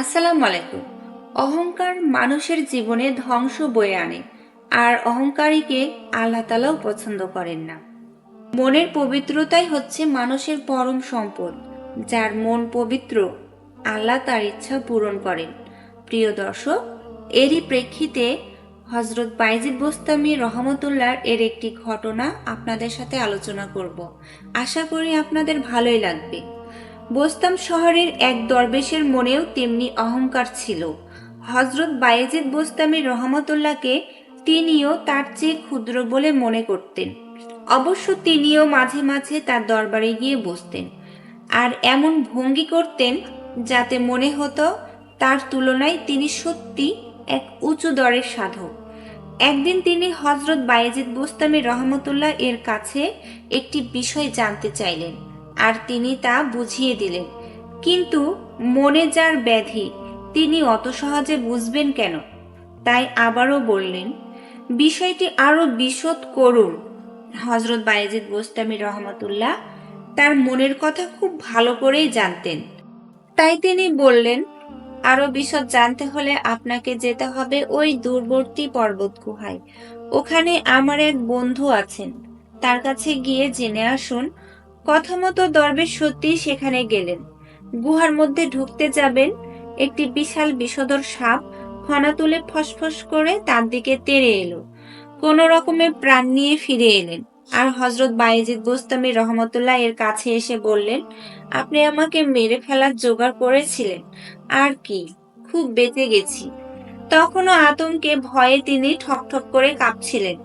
আসসালামু আলাইকুম। অহংকার মানুষের জীবনে ধ্বংস বয়ে আনে, আর অহংকারীকে আল্লাহ তালাও পছন্দ করেন না। মনের পবিত্রতাই হচ্ছে মানুষের পরম সম্পদ, যার মন পবিত্র, আল্লাহ তার ইচ্ছা পূরণ করেন। প্রিয় দর্শক, এরই প্রেক্ষিতে হজরত বাইজিদ বোস্তামি রহমতুল্লাহর এর একটি ঘটনা আপনাদের সাথে আলোচনা করব। আশা করি আপনাদের ভালোই লাগবে। বোস্তাম শহরের এক দরবেশের মনেও তেমনি অহংকার ছিল। হজরত বায়েজিদ বোস্তামি রহমতুল্লাহকে তিনিও তার চেয়ে ক্ষুদ্র বলে মনে করতেন। অবশ্য তিনিও মাঝে মাঝে তার দরবারে গিয়ে বসতেন। আর এমন ভঙ্গি করতেন যাতে মনে হতো তার তুলনায় তিনি সত্যি এক উঁচু দরের সাধক। একদিন তিনি হজরত বায়েজিদ বোস্তামি রহমতুল্লাহ এর কাছে একটি বিষয় জানতে চাইলেন। আর তিনি তা বুঝিয়ে দিলেন। কিন্তু মনে যার ব্যাধি, তিনি অত সহজে বুঝবেন কেন? তাই আবারও বললেন, বিষয়টি আরও বিশদ করুন। হজরত বায়েজিদ বোস্তামি রহমতুল্লাহ তার মনের কথা খুব ভালো করেই জানতেন। তাই তিনি বললেন আরও বিশদ জানতে হলে আপনাকে যেতে হবে ওই দূরবর্তী পর্বত গুহায়। ওখানে আমার এক বন্ধু আছেন। তার কাছে গিয়ে জেনে আসুন কথা মতো দরবেশ সত্যি সেখানে গেলেন। গুহার মধ্যে ঢুকতে যাবেন একটি বিশাল বিষধর সাপ, ফনা তুলে ফসফস করে তার দিকে তেড়ে এলো। কোন রকমে প্রাণ নিয়ে ফিরে এলেন। আর হজরত বায়েজিদ বোস্তামি রহমতুল্লাহ এর কাছে এসে বললেন, আপনি আমাকে মেরে ফেলার জোগাড় করেছিলেন, আর কি, খুব বেঁচে গেছি। তখনও আতঙ্কে ভয়ে তিনি ঠক ঠক করে কাঁপছিলেন।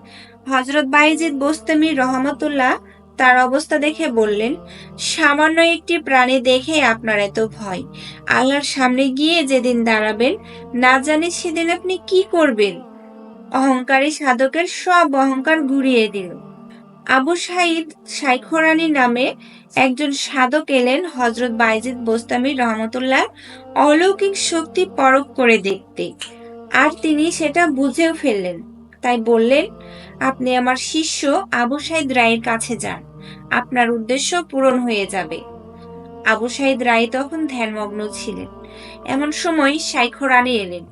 হজরত বাইজিদ বোস্তামি রহমতুল্লাহ তার অবস্থা দেখে বললেন, সামান্য একটি প্রাণী দেখে আপনার এত ভয়। আল্লাহর সামনে গিয়ে যেদিন দাঁড়াবেন, না জানি সেদিন আপনি কি করবেন? অহংকারী সাধকের সব অহংকার ঘুরিয়ে দিল। আবু সাইদ সাইখরানি নামে একজন সাধক এলেন হজরত বাইজিদ বোস্তামি রহমতুল্লাহ অলৌকিক শক্তি পরখ করে দেখতে। আর তিনি সেটা বুঝেও ফেললেন। তাই বললেন আপনি আমার শিষ্য আবু সাইদ রায়ের কাছে যান। আপনার উদ্দেশ্য পূরণ হয়ে যাবে। আবু সাইদ রায় তখন ধ্যানমগ্ন ছিলেন। এমন সময় সাইখরানি এলেন।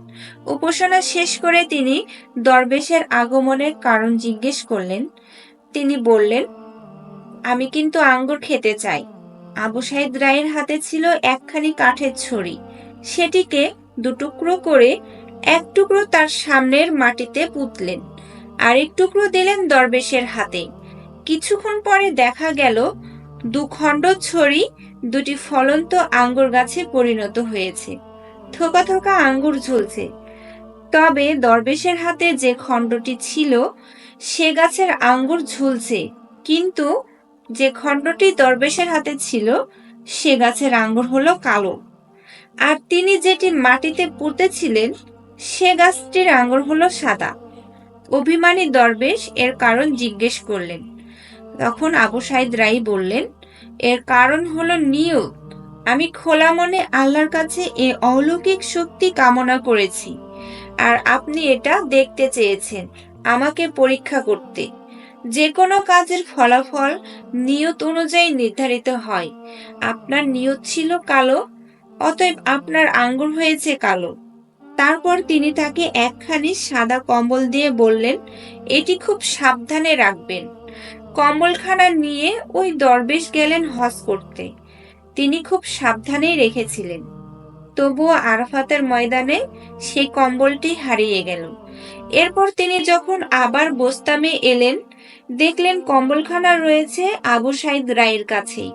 উপাসনা শেষ করে তিনি দরবেশের আগমনের কারণ জিজ্ঞেস করলেন। তিনি বললেন, আমি কিন্তু আঙ্গুর খেতে চাই। আবু সাইদ রায়ের হাতে ছিল একখানি কাঠের ছড়ি সেটিকে দুটুকরো করে এক টুকরো তার সামনের মাটিতে পুতলেন, আরেক টুকরো দিলেন দরবেশের হাতে। কিছুক্ষণ পরে দেখা গেল, দুখণ্ড ছড়ি দুটি ফলন্ত আঙ্গুর গাছে পরিণত হয়েছে। থোকা থোকা আঙ্গুর ঝুলছে। তবে দরবেশের হাতে যে খণ্ডটি ছিল, সে গাছের আঙ্গুর ঝুলছে, কিন্তু যে খণ্ডটি দরবেশের হাতে ছিল, সে গাছের আঙ্গুর হলো কালো। আর তিনি যেটি মাটিতে পুঁতেছিলেন সে গাছটির আঙ্গুর হলো সাদা। অভিমানী দরবেশ এর কারণ জিজ্ঞেস করলেন। তখন আবু সাইদ রাই বললেন, এর কারণ হলো নিয়ত আমি খোলা মনে আল্লাহর কাছে এ অলৌকিক শক্তি কামনা করেছি। আর আপনি এটা দেখতে চেয়েছেন, আমাকে পরীক্ষা করতে। যে কোনো কাজের ফলাফল নিয়ত অনুযায়ী নির্ধারিত হয়। আপনার নিয়ত ছিল কালো, অতএব আপনার আঙ্গুর হয়েছে কালো। তারপর তিনি তাকে একখানি সাদা কম্বল দিয়ে বললেন, এটি খুব সাবধানে রাখবেন। কম্বলখানা নিয়ে ওই দরবেশ গেলেন হজ করতে। তিনি খুব সাবধানেই রেখেছিলেন। তবুও আরাফাতের ময়দানে সেই কম্বলটি হারিয়ে গেল। এরপর তিনি যখন আবার বোস্তামে এলেন, দেখলেন কম্বলখানা রয়েছে আবু সাইদ রায়ের কাছেই।